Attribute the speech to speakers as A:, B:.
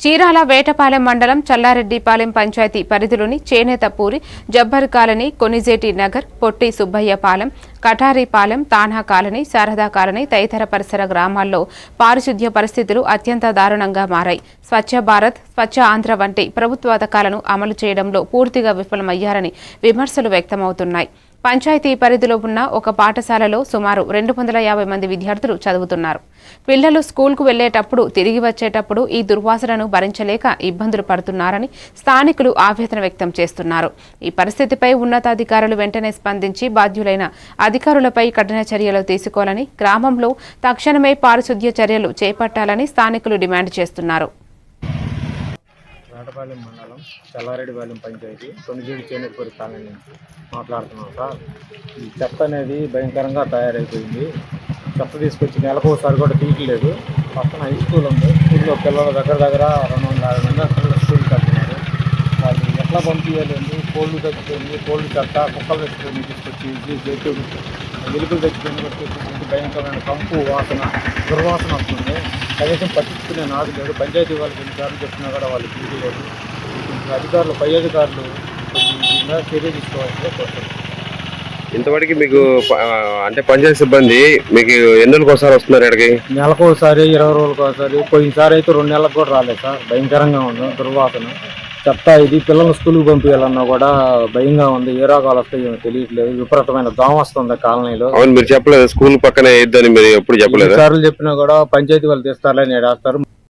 A: చీరాల వేటపాలెం మండలం చల్లారెడ్డిపాలెం పంచాయతీ పరిధిలోని చేనేత Puri Jabbar colony Konijeti Nagar Potti Subbaiah Palem Katharipalem Tana colony Sarada colony తదితర పరిసర గ్రామాల్లో పారిశుద్ధ్య పరిస్థితులు అత్యంత దారుణంగా మారాయి. స్వచ్ఛ భారత్ స్వచ్ఛ ఆంధ్ర వంటి ప్రభుత్వ పథకాలను అమలు చేయడంలో పూర్తిగా విఫలమయ్యారని విమర్శలు వ్యక్తమవుతున్నాయి. పంచాయతీ పరిధిలో ఉన్న ఒక పాఠశాలలో సుమారు రెండు వందల యాభై మంది విద్యార్థులు చదువుతున్నారు. పిల్లలు స్కూల్కు వెళ్ళేటప్పుడు తిరిగి వచ్చేటప్పుడు ఈ దుర్వాసనను భరించలేక ఇబ్బందులు పడుతున్నారని స్థానికులు ఆవేదన వ్యక్తం చేస్తున్నారు. ఈ పరిస్థితిపై ఉన్నతాధికారులు వెంటనే స్పందించి బాధ్యులైన అధికారులపై కఠిన చర్యలు తీసుకోవాలని గ్రామంలో తక్షణమే పారిశుద్ధ్య చర్యలు చేపట్టాలని స్థానికులు డిమాండ్ చేస్తున్నారు.
B: వేటపాలెం మండలం చల్లారెడ్డిపాలెం పంచాయతీ తొనిజేడు చేనేపూరి కాలనీ నుంచి మాట్లాడుతున్నాం సార్ ఈ చెత్త అనేది భయంకరంగా తయారైపోయింది చెత్త తీసుకొచ్చి నెలకు ఒకసారి కూడా తీయట్లేదు పక్కన హై స్కూల్ ఉంది స్కూల్లో పిల్లల దగ్గర దగ్గర రెండు వందల యాభై మంది పిల్లలు స్కూల్ వెళ్తున్నారు వాళ్ళు ఎట్లా పంపించాలి అండి కోళ్ళు తగ్గిపోయింది కోళ్ళు చెత్త కుక్కలు చచ్చిపోయింది తీసుకొచ్చి చచ్చిపోయింది వచ్చేసి భయంకరమైన కంపు వాసన దుర్వాసన వస్తుంది. కనీసం పట్టించుకునే నాడు లేదు. పంచాయతీ వాళ్ళకి ఎన్నిసార్లు చెప్పినా కూడా వాళ్ళు తీయలేదు కొంచెం అధికారులు పై అధికారులు చర్య తీసుకోవాల్సిందే కోరుతున్నాను
C: ఇంతవరకు మీకు అంటే పంచాయతీ సిబ్బంది మీకు ఎన్ని రోజులకు ఒకసారి వస్తున్నారు ఇక్కడికి?
B: నెలకు ఒకసారి ఇరవై రోజులకు ఒకసారి పోయినసారి అయితే రెండు నెలలకు కూడా రాలేదు సార్. భయంకరంగా ఉంది దుర్వాసన. చెత్త ఇది పిల్లల్ని స్కూల్కి పంపించాలన్నా కూడా భయంగా ఉంది. ఏ రోగాలు వస్తాయో తెలియట్లేదు. విపరీతమైన దోమ వస్తుంది కాలనీలో.
C: అవును మీరు చెప్పలేదు? స్కూల్ పక్కనే వేయొద్దని మీరు ఎప్పుడు చెప్పలేదు?
B: సార్లు చెప్పినా కూడా పంచాయతీ వాళ్ళు తీస్తారని వేస్తారు